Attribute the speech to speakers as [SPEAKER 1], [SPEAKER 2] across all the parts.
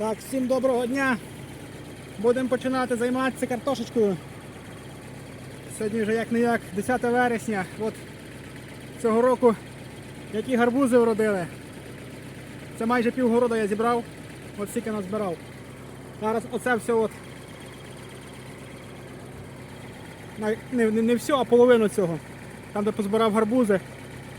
[SPEAKER 1] Так, всім доброго дня. Будемо починати займатися картошечкою. Сьогодні вже як не як 10 вересня. От цього року які гарбузи вродили. Це майже півгорода я зібрав. От стільки назбирав. Зараз оце все от. Не, не, не все, а половину цього. Там, де позбирав гарбузи.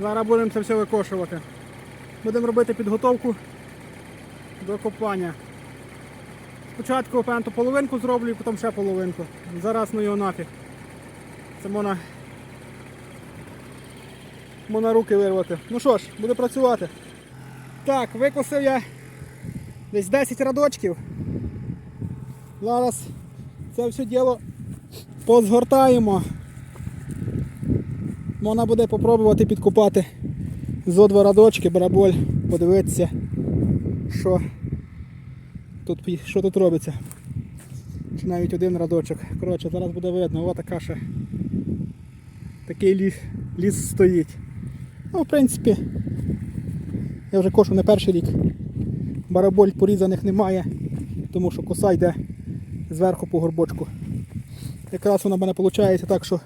[SPEAKER 1] Зараз будемо це все викошувати. Будемо робити підготовку до копання. Спочатку певно, половинку зроблю, і потім ще половинку. Зараз ну його нафіг. Це можна, можна руки вирвати. Ну що ж, буду працювати. Так, викосив я десь 10 радочків. Зараз це все діло позгортаємо. Можна буде попробувати підкопати зо два радочки, бараболь, подивитися, що тут, що тут робиться. Чи навіть один радочок. Коротше, зараз буде видно, ось така ще такий ліс, ліс стоїть. Ну, в принципі, я вже кошу не перший рік. Бараболь порізаних немає, тому що коса йде зверху по горбочку. Якраз вона в мене виходить так, що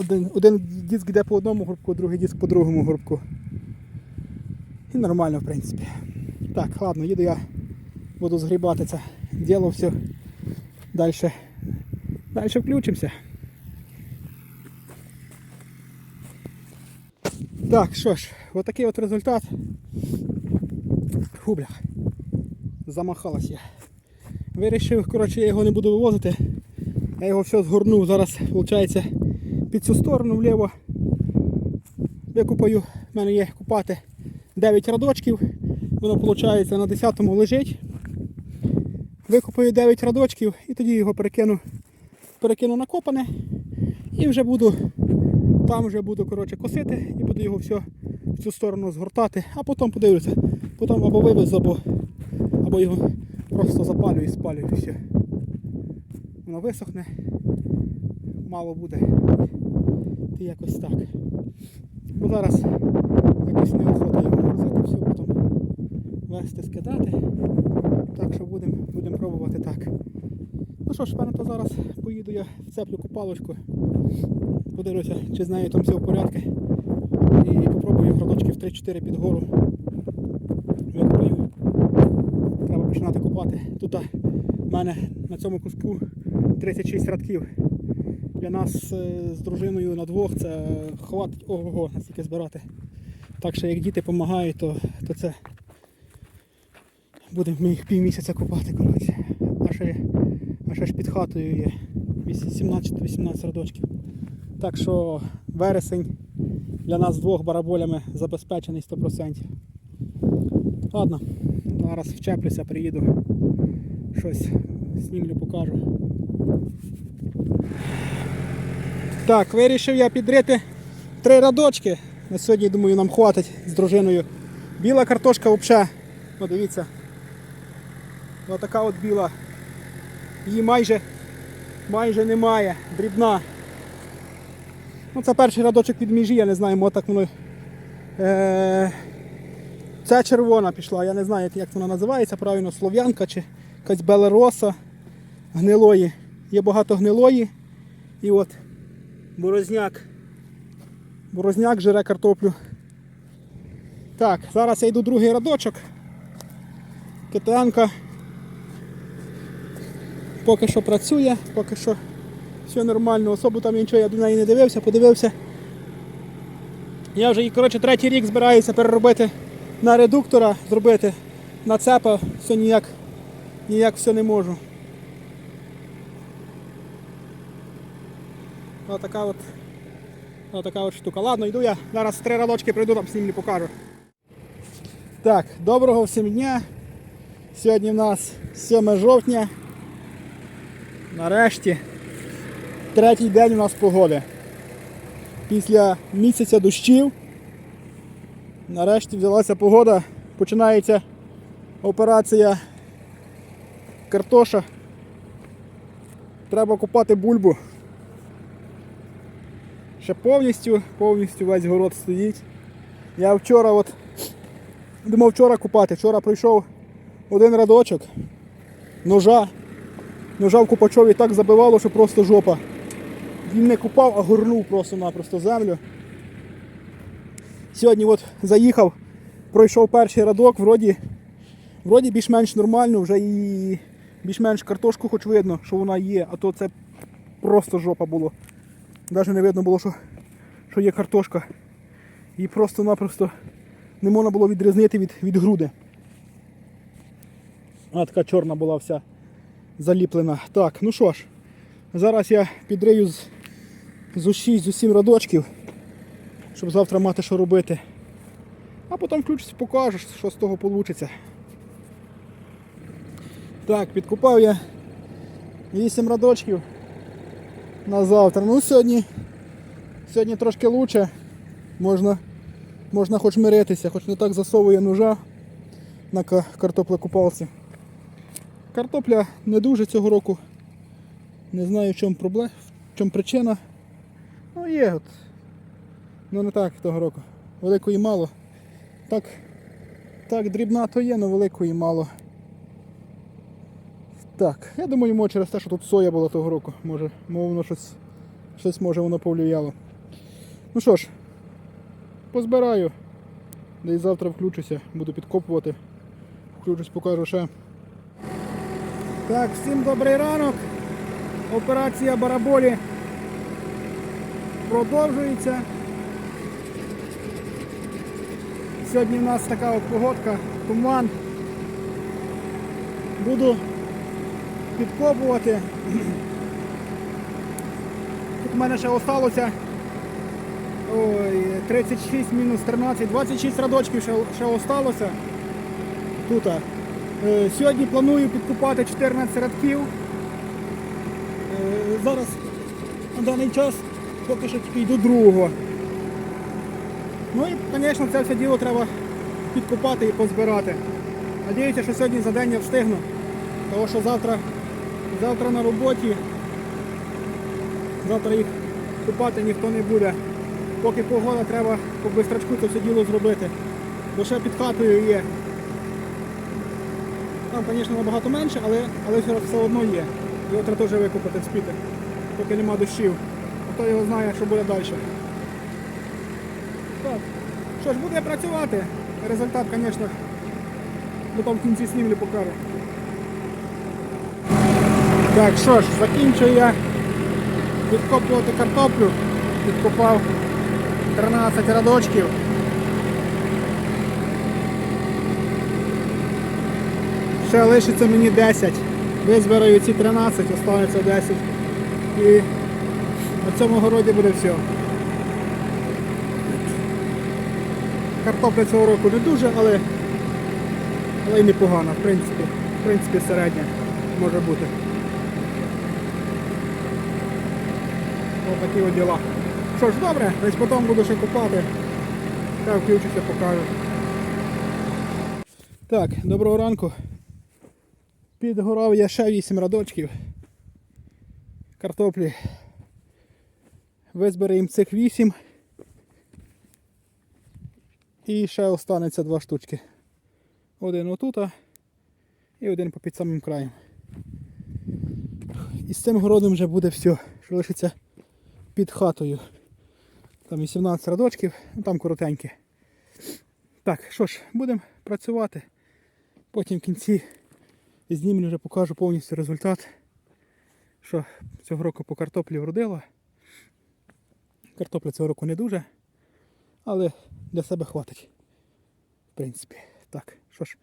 [SPEAKER 1] один, один диск йде по одному горбку, другий диск по другому горбку. І нормально, в принципі. Так, ладно, їду я, буду згрібати це діло все. Далі. Далі включимося. Так, що ж, отакий от результат. Фу. Замахалась я. Вирішив, коротше, я його не буду вивозити. Я його все згорнув. Зараз, виходить, під цю сторону вліво. Викупаю, в мене є купати 9 радочків. Воно виходить на 10-му лежить. Викупаю 9 радочків і тоді його перекину, перекину на копане. І вже буду, там вже буду коротше, косити і буду його все в цю сторону згортати, а потім подивлюся. Потім або вивезу, або, або його просто запалю і спалю і все. Воно висохне, мало буде. І якось так. Бо зараз якось неохота його грузити, все потім вести, скидати. Так що будемо будем пробувати так. Ну що ж, певно, то зараз поїду я вцеплю копалочку. Подивлюся, чи з нею там все в порядку. І попробую градочків 3-4 під гору. Викопаю. Треба починати копати. Тут в мене на цьому куску 36 радків. Для нас е, з дружиною на двох це хватить ого-го настільки збирати. Так що як діти допомагають, то, то це будемо ми їх півмісяця копати. коротше. А ще, а ще ж під хатою є 17-18 радочків. Так що вересень для нас двох бараболями забезпечений 100%. Ладно, зараз вчеплюся, приїду, щось знімлю, покажу. Так, вирішив я підрити три радочки. На сьогодні, думаю, нам хватить з дружиною. Біла картошка взагалі, ну дивіться. Ось така от біла. Її майже, майже немає, дрібна. Ну, це перший радочок від міжі, я не знаю, мо так воно. Е- Ця червона пішла, я не знаю, як вона називається, правильно, слов'янка чи якась белероса гнилої. Є багато гнилої. І от борозняк. Борозняк жире картоплю. Так, зараз я йду другий радочок. КТНка поки що працює, поки що все нормально, особо там нічого я до неї не дивився, подивився. Я вже коротше, третій рік збираюся переробити на редуктора, зробити на цепа, все ніяк, ніяк все не можу. Отака от, отака от штука. Ладно, йду я. Зараз три радочки прийду, там знімлю покажу. Так, доброго всім дня. Сьогодні в нас 7 жовтня. Нарешті третій день у нас погоди. Після місяця дощів. Нарешті взялася погода. Починається операція картоша. Треба купати бульбу. Ще повністю, повністю весь город стоїть. Я вчора от думав вчора купати. Вчора прийшов один радочок. ножа. Ножа в Купачові так забивало, що просто жопа. Він не купав, а горнув просто-напросто землю. Сьогодні от заїхав, пройшов перший радок, вроді, вроді більш-менш нормально, вже і більш-менш картошку хоч видно, що вона є, а то це просто жопа було. Навіть не видно було, що, що є картошка. Її просто-напросто не можна було відрізнити від, від груди. А така чорна була вся заліплена. Так, ну що ж, зараз я підрию з, з усі, з усім радочків, щоб завтра мати що робити. А потім включусь, покажеш, що з того вийде. Так, підкупав я 8 радочків на завтра. Ну сьогодні, сьогодні трошки краще. Можна, можна хоч миритися, хоч не так засовує ножа на ка- картоплекупалці. Картопля не дуже цього року. Не знаю в чому проблема, в чому причина. Ну є от. Ну не так того року. Великої мало. Так, так дрібна то є, але великої мало. Так, я думаю, може через те, що тут соя була того року. Може, воно щось, щось може воно повлияло. Ну що ж, позбираю. Десь завтра включуся, буду підкопувати. Включусь, покажу ще. Так, всім добрий ранок. Операція Бараболі продовжується. Сьогодні в нас така от погодка, туман. Буду підкопувати. Тут в мене ще осталося ой, 36 мінус 13, 26 радочків ще, ще осталося тут. Е, Сьогодні планую підкупати 14 радків. Е, Зараз на даний час поки що тільки йду другого. Ну і, звісно, це все діло треба підкупати і позбирати. Надіюся, що сьогодні за день я встигну. Тому що завтра, завтра на роботі, завтра їх купати ніхто не буде. Поки погода, треба по бистрачку це все діло зробити. Бо ще під хатою є. Там, звісно, набагато менше, але, але все, одно є. Його треба теж викупити спіти, поки нема дощів. Хто його знає, що буде далі. Так, що ж, буде працювати. Результат, звісно, потім в кінці снімлю покажу. Так, що ж, закінчую я відкопувати картоплю. Відкопав 13 радочків. Ще лишиться мені 10. Визбираю ці 13, останеться 10. І на цьому городі буде все. Картопля цього року не дуже, але, але й непогана, в принципі. В принципі, середня може бути. Ось такі от діла. Що ж, добре, десь потім буду ще купати. Та включуся, покажу. Так, доброго ранку. Підгорав я ще 8 радочків. Картоплі. Визберемо цих 8. І ще останеться два штучки. Один отут і один по під самим краєм. І з цим городом вже буде все, що лишиться під хатою. Там 18 радочків, ну там коротенькі. Так, що ж, будемо працювати. Потім в кінці знімлю вже покажу повністю результат, що цього року по картоплі вродила. Картопля цього року не дуже, але для себе хватить. В принципі. Так, що ж,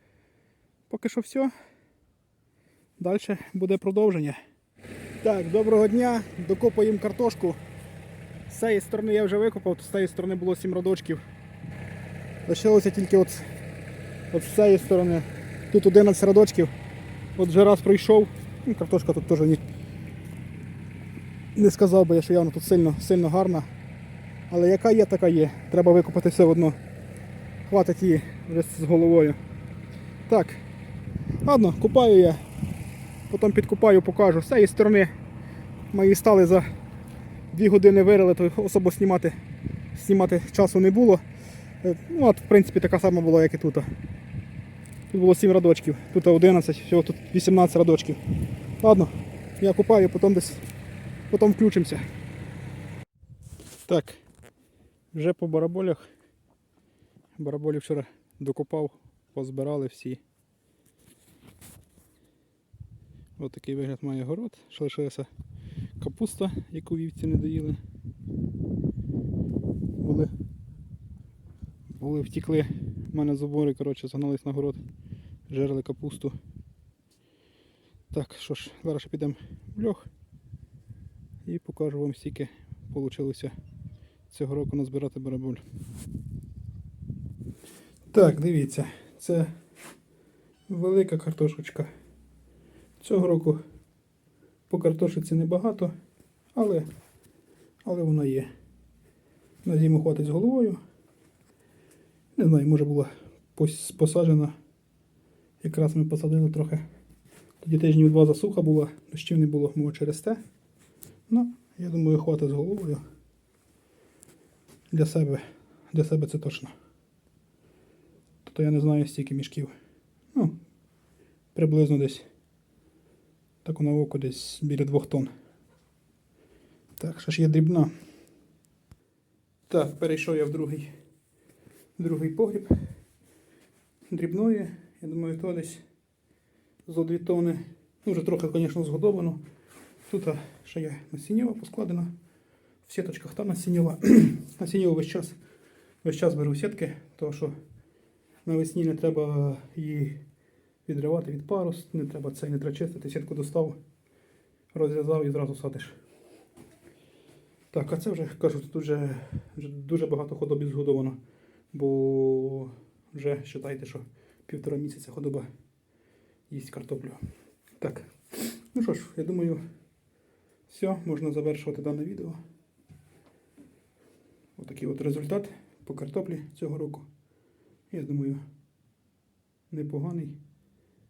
[SPEAKER 1] поки що все. Далі буде продовження. Так, доброго дня. Докопуємо картошку. З цієї сторони я вже викопав, з цієї сторони було 7 родочків. Лишилося тільки от, от з цієї сторони. Тут 11 радочків. От вже раз пройшов. Ну, картошка тут теж ні. Не сказав би я, що явно тут сильно, сильно гарна. Але яка є, така є. Треба викопати все одно. Хватить її вже з головою. Так. Ладно, купаю я. Потім підкупаю, покажу. З цієї сторони мої стали за 2 години вирили, то особо знімати, знімати часу не було. Е, Ну, от, в принципі, така сама була, як і тут. Тут було 7 радочків, тут 11, всього тут 18 радочків. Ладно, я купаю, потім десь потім включимося. Так, вже по бараболях. Бараболі вчора докопав, позбирали всі. Ось такий вигляд має город. Ще лишилася капуста, яку вівці не доїли. Були, були втікли. У мене забори, коротше, загнались на город, жерли капусту. Так, що ж, зараз ще підемо в льох і покажу вам скільки вийшло цього року назбирати бараболь. Так, дивіться, це велика картошечка. Цього року по картошиці небагато, але, але вона є. На зиму хватить з головою. Не знаю, може була пос- посаджена. Якраз ми посадили трохи. Тоді тижнів два засуха була, дощів не було, може через те. Ну, я думаю, хватить з головою. Для себе. Для себе це точно. Тобто я не знаю стільки мішків. Ну, приблизно десь. Так на око десь біля двох тонн. Так, що ж є дрібна. Так, перейшов я в другий, в другий погріб. Дрібної, я думаю, то десь зо 2 тонни. Ну, вже трохи, звісно, згодовано. Тут ще є насіннєва поскладена. В сіточках там насіннєва. насіннєва весь час, весь час беру сітки, тому що навесні не треба її відривати від парус, не треба це не треба чистити, сітку достав, розв'язав і зразу садиш. Так, а це вже кажу, тут вже, вже дуже багато худоби згодовано, бо вже вважайте, що півтора місяця худоба їсть картоплю. Так, ну що ж, я думаю, все, можна завершувати дане відео. Отакий от результат по картоплі цього року. Я думаю, непоганий.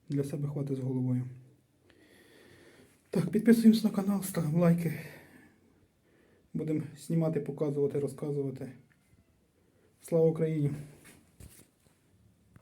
[SPEAKER 1] Для себе хватить з головою. Так, підписуємось на канал, ставимо лайки. Будемо знімати, показувати, розказувати. Слава Україні!